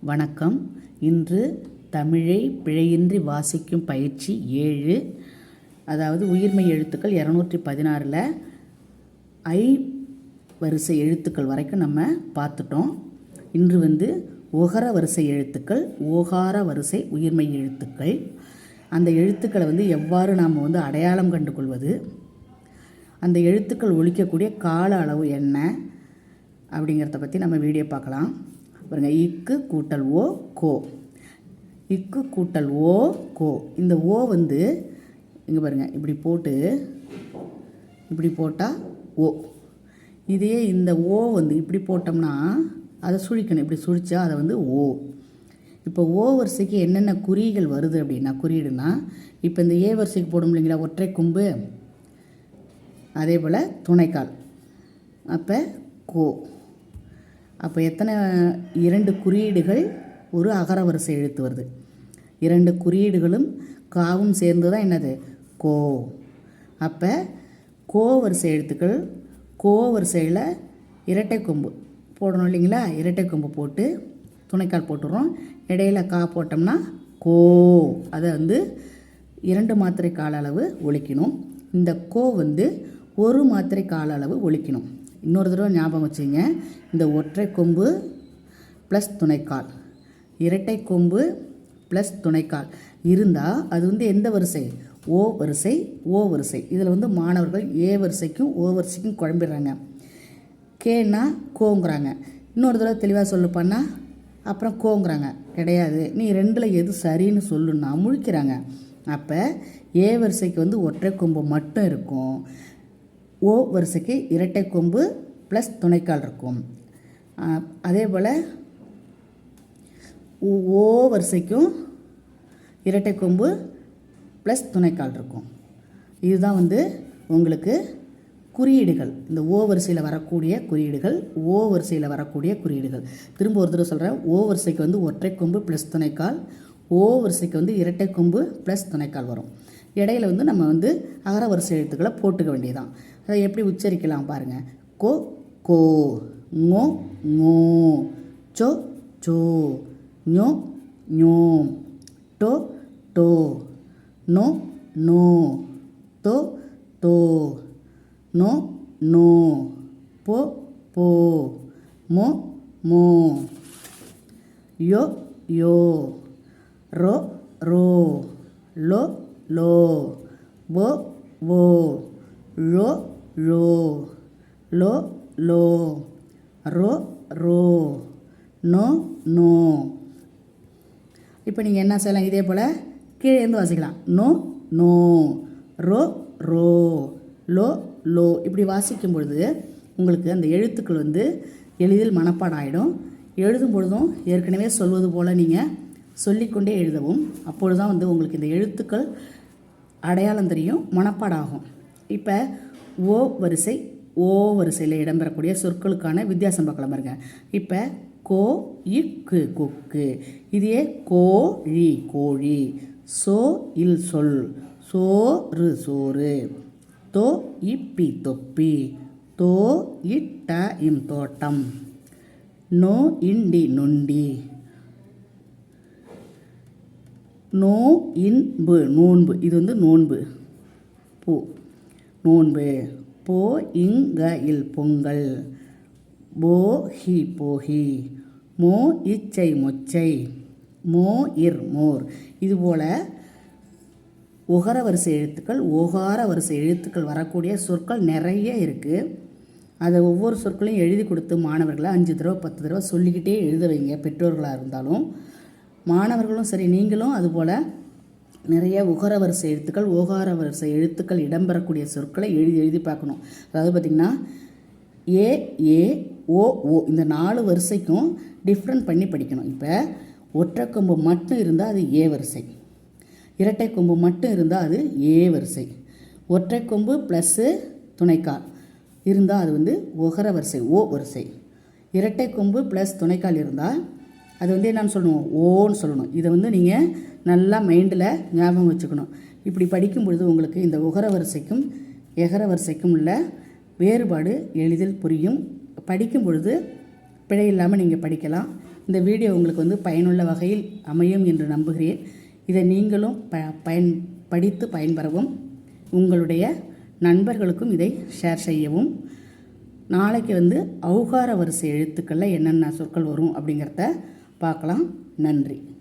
வணக்கம். இன்று தமிழை பிழையின்றி வாசிக்கும் பயிற்சி ஏழு. அதாவது உயிர்மெய் எழுத்துக்கள் இரநூற்றி பதினாறில் ஐ வரிசை எழுத்துக்கள் வரைக்கும் நம்ம பார்த்துட்டோம். இன்று வந்து ஒகர வரிசை எழுத்துக்கள் ஓகார வரிசை உயிர்மெய் எழுத்துக்கள். அந்த எழுத்துக்களை வந்து எவ்வாறு நாம் வந்து அடையாளம் கண்டு கொள்வது அந்த எழுத்துக்கள் ஒழிக்கக்கூடிய கால அளவு என்ன? அப்படிங்கிறத பற்றி நம்ம வீடியோ பார்க்கலாம். பாருங்கள் இக்கு கூட்டல் ஓ கோ. இக்கு கூட்டல் ஓ கோ. இந்த ஓ வந்து இங்கே பாருங்கள் இப்படி போட்டு இப்படி போட்டால் ஓ. இதே இந்த ஓ வந்து இப்படி போட்டோம்னா அதை சுழிக்கணும். இப்படி சுழித்தா அதை வந்து ஓ. இப்போ ஓ வரிசைக்கு என்னென்ன குறிகள் வருது அப்படின்னா குறியீடுனா இப்போ இந்த ஏ வரிசைக்கு போடும் இல்லைங்களா ஒற்றை கொம்பு அதே போல் துணைக்கால். அப்போ கோ. அப்போ எத்தனை இரண்டு குறியீடுகள் ஒரு அகர வரிசை எழுத்து வருது. இரண்டு குறியீடுகளும் காவும் சேர்ந்து தான் என்னது? கோ. அப்போ கோ வரிசை எழுத்துக்கள் கோ வரிசையில் இரட்டை கொம்பு போடணும் இல்லைங்களா? இரட்டை கொம்பு போட்டு துணைக்கால் போட்டுடுறோம் இடையில கா போட்டோம்னா கோ. அதை வந்து இரண்டு மாத்திரை கால அளவு ஒழிக்கணும். இந்த கோ வந்து ஒரு மாத்திரை கால அளவு ஒழிக்கணும். இன்னொரு தடவை ஞாபகம் வச்சுங்க. இந்த ஒற்றை கொம்பு ப்ளஸ் துணைக்கால். இரட்டை கொம்பு ப்ளஸ் துணைக்கால். இருந்தால் அது வந்து எந்த வரிசை? ஓ வரிசை ஓ வரிசை. இதில் வந்து மாணவர்கள் ஏ வரிசைக்கும் ஓ வரிசைக்கும் குழம்பிடுறாங்க. கேன்னா கோங்கிறாங்க. இன்னொரு தடவை தெளிவாக சொல்லுப்பான்னா அப்புறம் கோங்கிறாங்க. கிடையாது. நீ ரெண்டில் எது சரின்னு சொல்லுன்னா முழிக்கிறாங்க. அப்போ ஏ வரிசைக்கு வந்து ஒற்றை கொம்பு மட்டும் இருக்கும். ஓ வரிசைக்கு இரட்டை கொம்பு ப்ளஸ் துணைக்கால் இருக்கும். அதே போல் ஓ- ஓ வரிசைக்கும் இரட்டை கொம்பு ப்ளஸ் துணைக்கால் இருக்கும். இதுதான் வந்து உங்களுக்கு குறியீடுகள். இந்த ஓ வரிசையில் வரக்கூடிய குறியீடுகள் ஓ வரிசையில் வரக்கூடிய குறியீடுகள். திரும்ப ஒரு தடவை சொல்கிறேன் ஓ வரிசைக்கு வந்து ஒற்றை கொம்பு ப்ளஸ் துணைக்கால் ஓ வரிசைக்கு வந்து இரட்டை கொம்பு ப்ளஸ் துணைக்கால் வரும். இடையில வந்து நம்ம வந்து அகர வரிசை எழுத்துக்களை போட்டுக்க வேண்டியதுதான். அதை எப்படி உச்சரிக்கலாம் பாருங்கள் கொ கோ ngோ ngோ சோ சோ ஞோ ஞோ டோ டோ நோ நோ தோ தோ நோ நோ போ போ மோ மோ யோ யோ ரோ ரோ லோ லோ போ போ ரோ ரோ லோ லோ ரோ ரோ நோ நோ. இப்போ நீங்கள் என்ன செய்யலாம்? இதே போல் கீழே இருந்து வாசிக்கலாம். நோ நோ ரோ ரோ லோ லோ. இப்படி வாசிக்கும் பொழுது உங்களுக்கு அந்த எழுத்துக்கள் வந்து எளிதில் மனப்பாடம் ஆகிடும் எழுதும் பொழுதும் ஏற்கனவே சொல்வது போல் நீங்கள் சொல்லிக்கொண்டே எழுதவும் அப்பொழுது தான் வந்து உங்களுக்கு இந்த எழுத்துக்கள் அடையாளம் தெரியும் மனப்பாடாகும். இப்போ ஓ வரிசை ஓ வரிசையில் இடம்பெறக்கூடிய சொற்களுக்கான வித்தியாசம் பார்க்கலாம் பாருங்க. இப்போ கோ இக்கு கொக்கு. இதே கோழி கோழி சோ இல் சொல். சோறு சோறு. தோ இப்பி தொப்பி. தோ இட்ட இம் தோட்டம். நோ இண்டி நொண்டி. நோ இன்பு நோன்பு. இது வந்து நோன்பு. பூ. நோன்பு போ இங்க இல் பொங்கல் போஹி போஹி. மோ இச்சை மொச்சை. மோ இர் மோர். இதுபோல் ஒகர வரிசை எழுத்துக்கள் ஓகார வரிசை எழுத்துக்கள் வரக்கூடிய சொற்கள் நிறைய இருக்குது அதை ஒவ்வொரு சொற்களையும் எழுதி கொடுத்து மாணவர்களை அஞ்சு தடவை பத்து தடவை சொல்லிக்கிட்டே எழுத வைங்க பெற்றோர்களாக இருந்தாலும். மாணவர்களும் சரி நீங்களும் அதுபோல் நிறைய உகர வரிசை எழுத்துக்கள் ஓகார வரிசை எழுத்துக்கள் இடம்பெறக்கூடிய சொற்களை எழுதி எழுதி பார்க்கணும். அதாவது பார்த்திங்கன்னா ஏ ஏ ஓ ஓ இந்த நாலு வரிசைக்கும் டிஃப்ரெண்ட் பண்ணி படிக்கணும். இப்போ ஒற்றை கொம்பு மட்டும் இருந்தால் அது ஏ வரிசை. இரட்டை கொம்பு மட்டும் இருந்தால் அது ஏ வரிசை. ஒற்றை கொம்பு ப்ளஸ்ஸு துணைக்கால் இருந்தால் அது வந்து ஒகர வரிசை ஓ வரிசை. இரட்டை கொம்பு ப்ளஸ் துணைக்கால் இருந்தால் அது வந்து என்னென்னு சொல்லணும்? ஓன்னு சொல்லணும். இதை வந்து நீங்கள் நல்லா மைண்டில் ஞாபகம் வச்சுக்கணும். இப்படி படிக்கும் பொழுது உங்களுக்கு இந்த உகர வரிசைக்கும் எகர வரிசைக்கும் உள்ள வேறுபாடு எளிதில் புரியும். படிக்கும் பொழுது பிழை இல்லாமல் நீங்கள் படிக்கலாம். இந்த வீடியோ உங்களுக்கு வந்து பயனுள்ள வகையில் அமையும் என்று நம்புகிறேன். இதை நீங்களும் ப பயன் படித்து பயன்பெறவும் உங்களுடைய நண்பர்களுக்கும் இதை ஷேர் செய்யவும். நாளைக்கு வந்து அவுகார வரிசை எழுத்துக்களில் என்னென்ன சொற்கள் வரும் அப்படிங்கிறத பார்க்கலாம். நன்றி.